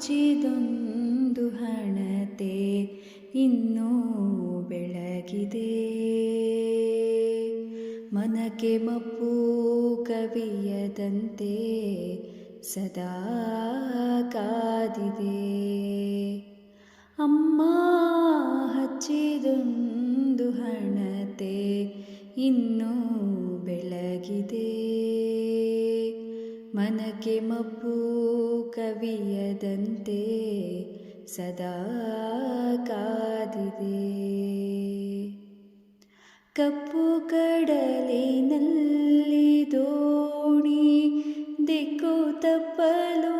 ಹಚ್ಚಿದೊಂದು ಹಣತೆ ಇನ್ನೂ ಬೆಳಗಿದೆ. ಮನಕ್ಕೆ ಮಪ್ಪು ಕವಿಯದಂತೆ ಸದಾ ಕಾದಿದೆ. ಅಮ್ಮ ಹಚ್ಚಿದೊಂದು ಹಣತೆ ಇನ್ನೂ ಬೆಳಗಿದೆ. ಮನಕ್ಕೆ ಮಪ್ಪು ಕವಿಯದಂತೆ ಸದಾ ಕಾದಿದೆ. ಕಪ್ಪು ಕಡಲಿನಲ್ಲಿ ದೋಣಿ ದಿಕ್ಕು ತಪ್ಪಲು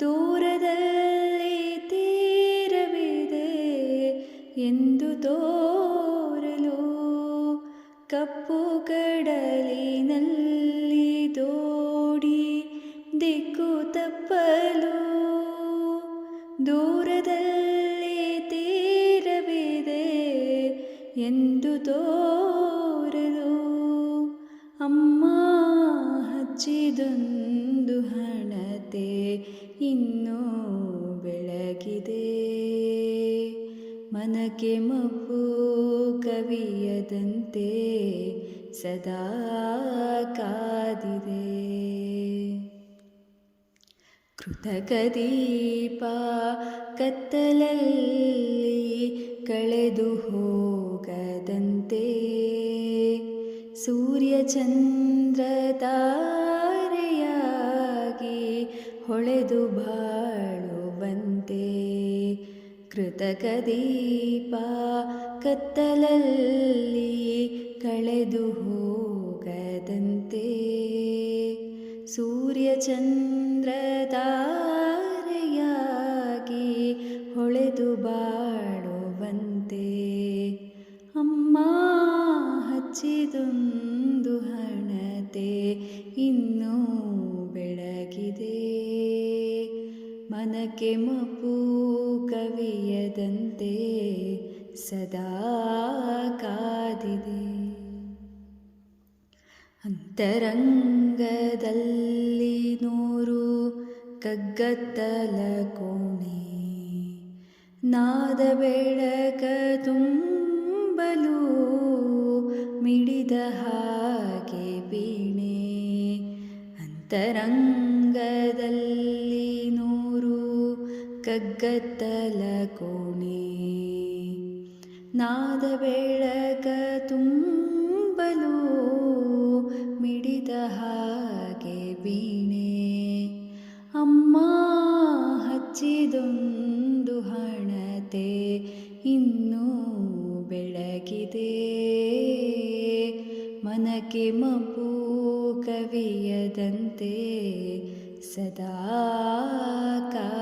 ದೂರದಲ್ಲಿ ತೀರವಿದೆ ಎಂದು ತೋರಲು ಕಪ್ಪು ಕಡಲಿನಲ್ಲಿ ತಪ್ಪಲು ದೂರದಲ್ಲಿ ತೀರವಿದೆ ಎಂದು ತೋರಲು ಅಮ್ಮ ಹಚ್ಚಿದೊಂದು ಹಣತೆ ಇನ್ನೂ ಬೆಳಗಿದೆ. ಮನಕ್ಕೆ ಮಬ್ಬು ಕವಿಯದಂತೆ ಸದಾ ಕಾದಿದೆ. ಕೃತಕ ದೀಪ ಕತ್ತಲಲ್ಲಿ ಕಳೆದು ಹೋಗದಂತೆ. ಸೂರ್ಯಚಂದ್ರ ತಾರೆಯಾಗಿ ಹೊಳೆದು ಬಾಳುವಂತೆ. ಕೃತಕ ದೀಪ ಕತ್ತಲಲ್ಲಿ ಕಳೆದು ಹೋಗದಂತೆ. ಸೂರ್ಯ ಚಂದ್ರ ತಾರೆಯಾಗಿ ಹೊಳೆದು ಬಾಳುವಂತೆ ಅಮ್ಮ ಹಚ್ಚಿದೊಂದು ಹಣತೆ ಇನ್ನೂ ಬೆಳಗಿದೆ. ಮನಕ್ಕೆ ಮಪ್ಪು ಕವಿಯದಂತೆ ಸದಾ ಕಾದಿದೆ. ಅಂತರಂಗದಲ್ಲಿ ನೂರು ಕಗ್ಗತ್ತಲ ಕೋಣೆ. ನಾದ ಬೆಳಕ ತುಂಬಲು ಮಿಡಿದ ಹಾಗೆ ಬೀಣೆ ಅಂತರಂಗದಲ್ಲಿ ನೂರು ಕಗ್ಗತ್ತಲ ಕೋಣೆ. ನಾದ ಬೆಳಕ ತುಂಬಲು ಹಚ್ಚಿದೊಂದು ಹಣತೆ ಇನ್ನೂ ಬೆಳಗಿದೆ. ಮನಕ್ಕೆ ಮಬ್ಬು ಕವಿಯದಂತೆ ಸದಾ ಕಾದಿದೆ